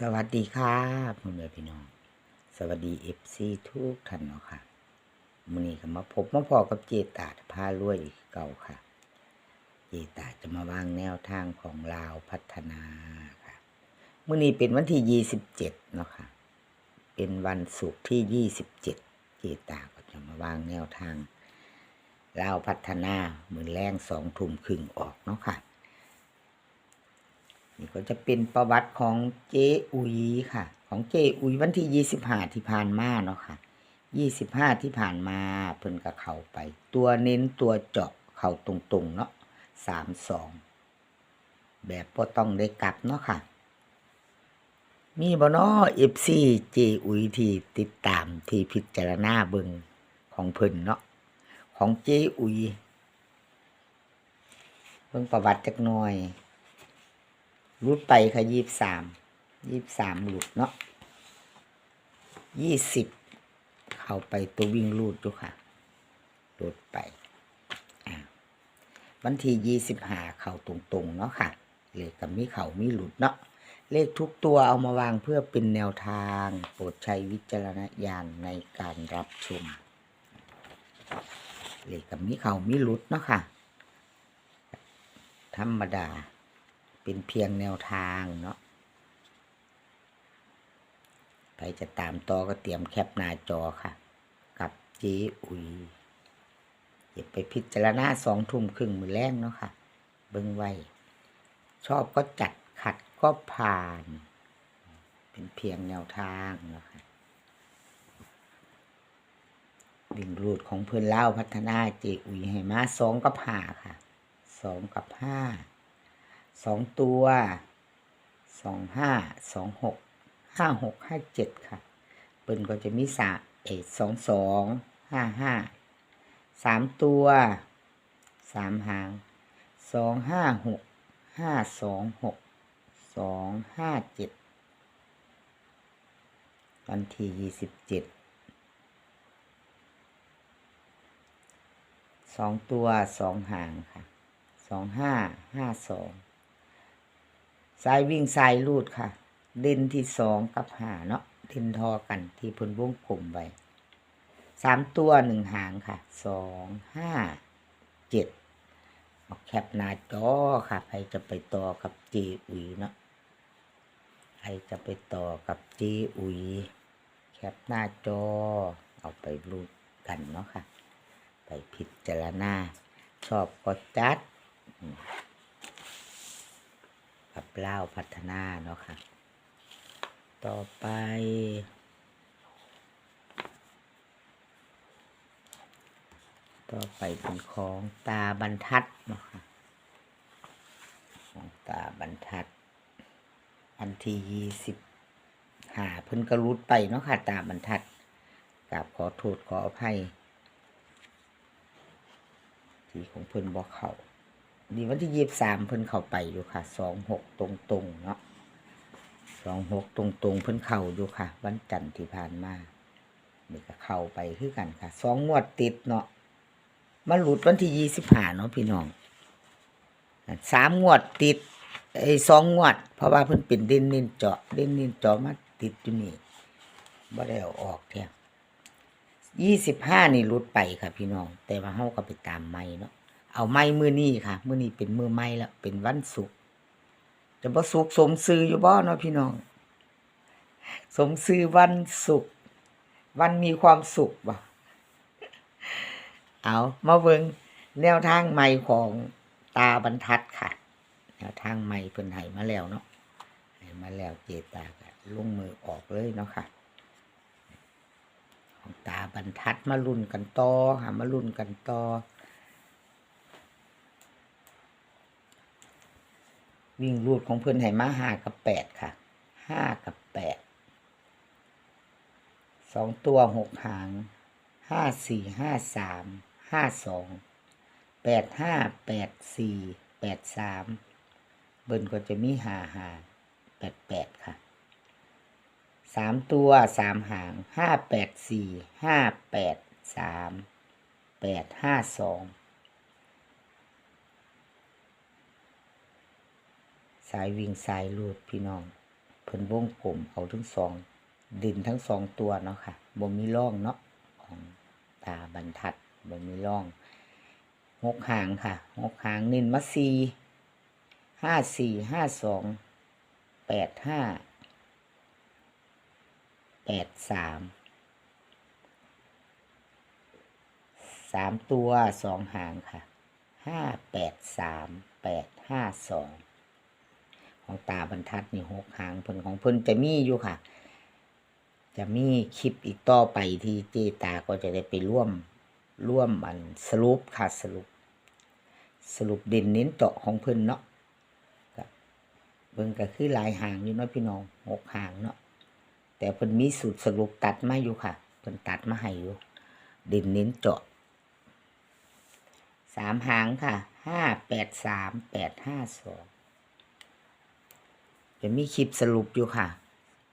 สวัสดีครับพ่อแม่พี่น้อง สวัสดีเอฟซีทุกท่านเนาะค่ะมื้อนี้ก็มาพบมาพอกับเจตาพารวยอีกเก่าค่ะ เจตาจะมาวางแนวทางของลาวพัฒนาค่ะมื้อนี้เป็นวันที่ยี่สิบเจ็ดเนาะค่ะ เป็นวันศุกร์ที่ยี่สิบเจ็ดเจตาก็จะมาวางแนวทางลาวพัฒนาเมือแรงสองทุ่มครึ่งออกเนาะค่ะ นี่ก็จะเป็นประวัติของเจอุยค่ะ ของเจอุยวันที่ยี่สิบห้าที่ผ่านมาเนาะค่ะยี่สิบห้าที่ผ่านมาเพิ่นก็เขาไป ตัวเน้นตัวเจาะเขาตรงๆเนาะสามสองแบบพอต้องได้กลับเนาะค่ะ มีบ่เนาะเอฟซีเจอุยที่ติดตามที่พิจารณาเบิงของเพิ่นเนาะของเจอุยเบิ่งประวัติจักหน่อย รูดไปค่ะยี่สามยี่สามหลุดเนาะยี่สิบเข้าไปตัววิ่งรูดดูค่ะรูดไปวันที่ยี่สิบห้าเข้าตรงๆเนาะค่ะเลขกับมีเข่ามีหลุดเนาะเลขทุกตัวเอามาวางเพื่อเป็นแนวทาง โปรดใช้วิจารณญาณในการรับชมเลขกับมีเข่ามีหลุดเนาะค่ะ ธรรมดา เป็นเพียงแนวทางเนาะใครจะตามต่อก็เตรียมแคปหน้าจอค่ะ กับเจอุยอย่าไปพิจารณาสองทุ่มครึ่งมือแรงเนาะค่ะ เบิ้งไว้ ชอบก็จัดขัดก็ผ่าน เป็นเพียงแนวทางเนาะค่ะดิ่งรูดของเพื่อนเล่าพัฒนาเจอุยให้มาสองกับห้าค่ะสองกับห้า สองตัวสองห้าสองหกห้าหกห้าเจ็ดค่ะเปิ้นก็จะมีสาเอสองสองห้าห้าสามตัวสามหางสองห้าหกห้าสองหกสองห้าเจ็ดวันที่ยี่สิบเจ็ดสองตัวสองหางค่ะสองห้าห้าสอง สายวิ่งสายลูดค่ะ เด่นที่สองกับหาเนาะเด่นทอกันที่พนวงกลมไว้สามตัวหนึ่งหางค่ะสองห้าเจ็ดเอาแคปหน้าจอค่ะใครจะไปต่อกับเจอุยเนาะใครจะไปต่อกับเจอุยแคปหน้าจอ เอาไปรูดกันเนาะค่ะ ไปพิจารณาชอบก็จัด เล่าพัฒนาเนาะค่ะ ต่อไปต่อไปเป็นของตาบรรทัดเนาะค่ะของตาบรรทัด อันที่ยี่สิบหาเพิ่นกระรุดไปเนาะค่ะ ตาบรรทัดกราบขอโทษขออภัย ที่ของเพิ่นบอกเขา นี่วันที่ยี่สามเพิ่นเข้าไปอยู่ค่ะสองหกตรงตรงๆเนาะสองหกตรงตรงๆเพิ่นเข้าอยู่ค่ะ วันจันทร์ที่ผ่านมานี่ก็เข้าไปคือกันค่ะสองงวดติดเนาะมาหลุดวันที่ยี่สิบห้าเนาะพี่น้องสามงวดติดไอ้สองงวด เพราะว่าเพิ่นเป็นเด่นนินเจาะเด่นนินเจาะมาติดอยู่นี่บ่ได้เอาออกแท้ยี่สิบห้านี่หลุดไปค่ะพี่น้อง แต่ว่าเฮาก็ไปตามไม่เนาะ เอาไม้มือนี้ค่ะมือนี้เป็นมือไม้แล้วเป็นวันศุกร์จะบ่สุกร์สมซื้ออยู่บ่เนาะพี่น้อง สมซื้อวันศุกร์วันมีความสุขบ่เอามาเบิ่งแนวทางใหม่ของตาบรรทัดค่ะ แนวทางใหม่เพิ่นให้มาแล้วเนาะให้มาแล้วเจตาก็ลงมือออกเลยเนาะค่ะ ของตาบรรทัดมาลุ้นกันต่อค่ะมาลุ้นกันต่อ วิ่งรูดของเพื่อนไหมาห้ากับแปดค่ะห้ากับแปดสองตัวหกหางห้าสี่ห้าสามห้าสองแปดห้าแปดสี่แปดสามเบิ้ลก็จะมีหาหาแปดแปดค่ะสามตัวสามหางห้าแปดสี่ห้าแปดสามแปดห้าสองายวิ่งสายลูดพี่น้องเพิ่นวงกลมเอาทั้งสองดินทั้งสองตัวเนาะค่ะบ่มีร่องเนาะของตาบรรทัดบ่มีร่องหกหางค่ะหกหางนินมาสีห้าสี่ห้าสองแปดห้าแปดสามสามตัวสองหางค่ะห้าแปดสามแปดห้าสอง ของตาบรรทัดนี่หกหางเพิ่นของเพิ่นจะมีอยู่ค่ะ จะมีคลิปอีกต่อไปที่เจตาก็จะได้ไปร่วมร่วมอันสรุปค่ะสรุป สรุปเด่นเน้นเจาะของเพิ่นเนาะเบิ่งก็คือลายหางอยู่เนาะพี่น้องหกหางเนาะแต่เพิ่นมีสูตรสรุปตัดมาอยู่ค่ะเพิ่นตัดมาให้อยู่เด่นเน้นเจาะสามหางค่ะห้าแปดสามแปดห้าสอง จะมีคลิปสรุปอยู่ค่ะ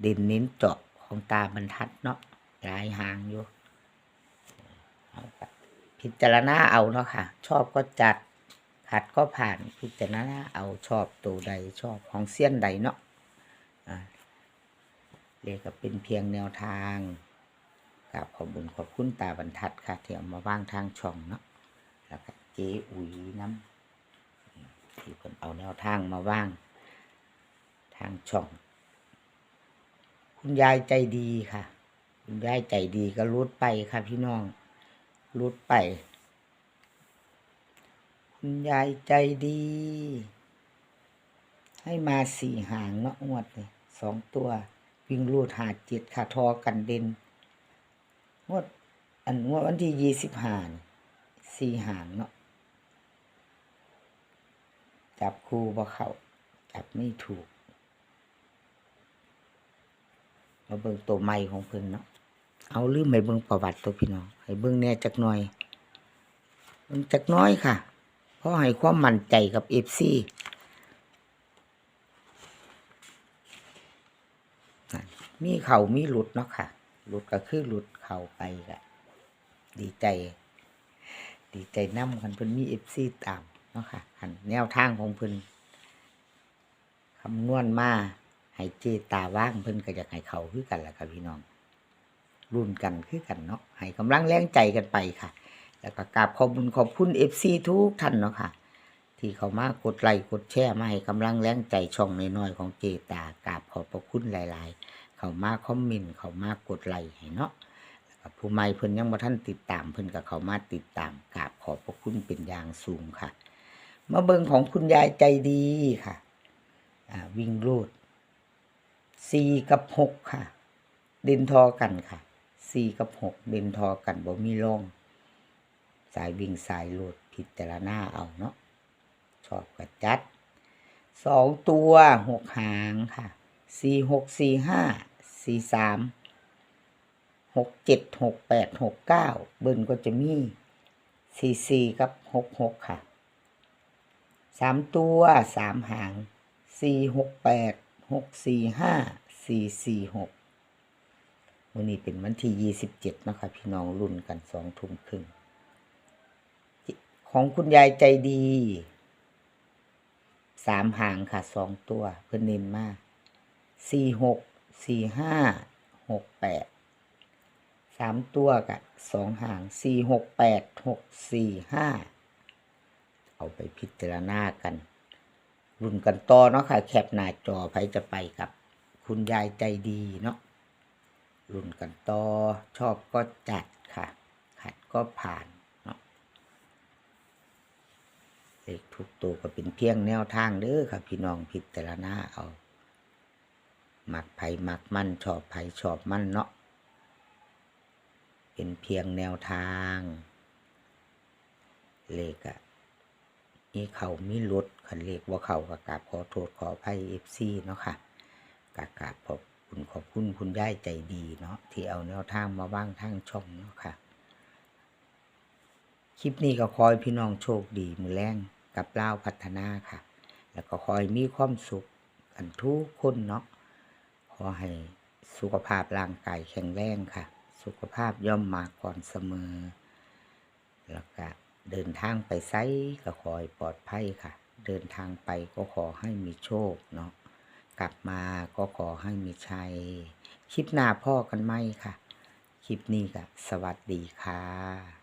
เด่นเน้นเจาะของตาบรรทัดเนาะหลายหางอยู่ พิจารณาเอาเนาะค่ะ ชอบก็จัดขัดก็ผ่านพิจารณาเอาชอบตัวใดชอบของเสี้ยนใดเนาะอ่าเรียกก็เป็นเพียงแนวทางกับขอบุญขอบคุณตาบรรทัดค่ะที่เอามาว่างทางช่องเนาะแล้วก็เจ๊อุ๋ยน้ำที่คนเอาแนวทางมาว่าง ทางช่อง คุณยายใจดีค่ะ คุณยายใจดีก็รุดไปค่ะพี่น้องรุดไป คุณยายใจดี ให้มาสี่หางเนาะงวดเลยสองตัววิ่งรูดหาเจ็ดขาทอกันเด่นงวดอันงวดวันที่ยี่สิบห้าสี่หางเนาะจับคู่บ่เขาจับไม่ถูก มาเบิ่งตัวใหม่ของเพิ่นเนาะเอาลืมไปเบิ่งประวัติตัวพี่น้องให้เบิ่งแน่จักหน่อยเบิ่งจักน้อยค่ะ เพราะให้ความมั่นใจกับเอฟซีมีเข่ามีหลุดเนาะค่ะ หลุดก็คือหลุดเข่าไปก็ดีใจ ดีใจนำคันเพิ่นมีเอฟซีตามเนาะค่ะคันแนวทางของเพิ่นคำนวณมา ให้เจตาว่างเพิ่นก็อยากให้เขาคือกันแหละค่ะพี่น้องรุ่นกันคือกันเนาะให้กำลังแรงใจกันไปค่ะ แล้วก็กราบขอบคุณขอบคุณเอฟซีทุกท่านเนาะค่ะ ที่เขามากดไลค์กดแชร์มาให้กำลังแรงใจช่องน้อยๆของเจตากราบขอบพระคุณหลาย ๆ เขามาคอมเมนต์เขามากดไลค์ให้เนาะผู้ใหม่เพิ่นยังบ่ท่านติดตามเพิ่นก็เขามาติดตามกราบขอบพระคุณเป็นอย่างสูงค่ะ มาเบิงของคุณยายใจดีค่ะวิ่งรูด สี่กับหกค่ะ เด่นทอกันค่ะสี่กับหกเด่นทอกันบ่มีร่องสายวิ่งสายโหลดพิจารณาเอาเนาะชอบกระจัดสองตัวหกหางค่ะสี่หกสี่ห้าสี่สามหกเจ็ดหกแปดหกเก้าเบิ้ลก็จะมีสี่สี่กับหกหกค่ะสามตัวสามหางสี่หกแปด หกสี่ห้าสี่สี่หกวันนี้เป็นวันที่ยี่สิบเจ็ดนะคะพี่น้องรุ่นกันสองทุ่มครึ่งของคุณยายใจดีสามหางค่ะสองตัว เพื่อนเน้นมากสี่หกสี่ห้าหกแปดสามตัวกับสองหางสี่หกแปดหกสี่ห้าเอาไปพิจารณากัน รุ่นกันต่อเนาะค่ะ แคปหน้าจอใครจะไปกับ คุณยายใจดีเนาะรุ่นกันต่อชอบก็จัดค่ะ ขัดก็ผ่านเนาะเลขทุกตัวก็เป็นเพียงแนวทางเด้อค่ะพี่น้องพิจารณาเอาหมักไผ่หมักมั่นชอบไผ่ชอบมั่นเนาะเป็นเพียงแนวทาง เลขอะ มีเขามีลดคันเลขว่าเขากะกราบขอโทษขออภัยเอฟซีเนาะค่ะกากราบขอบคุณขอบคุณคุณย่ายใจดีเนาะที่เอาแนวทางมาว่างทางช่องเนาะค่ะ คลิปนี้ก็คอยพี่น้องโชคดีมือแรงกับเล่าพัฒนาค่ะ แล้วก็คอยมีความสุขกันทุกคนเนาะขอให้สุขภาพร่างกายแข็งแรงค่ะ สุขภาพย่อมมาก่อนเสมอ แล้วก็ เดินทางไปไซก็ขอให้ปลอดภัยค่ะ เดินทางไปก็ขอให้มีโชคเนาะกลับมาก็ขอให้มีชัย คลิปหน้าพ่อกันไหมค่ะ คลิปนี้ก็สวัสดีค่ะ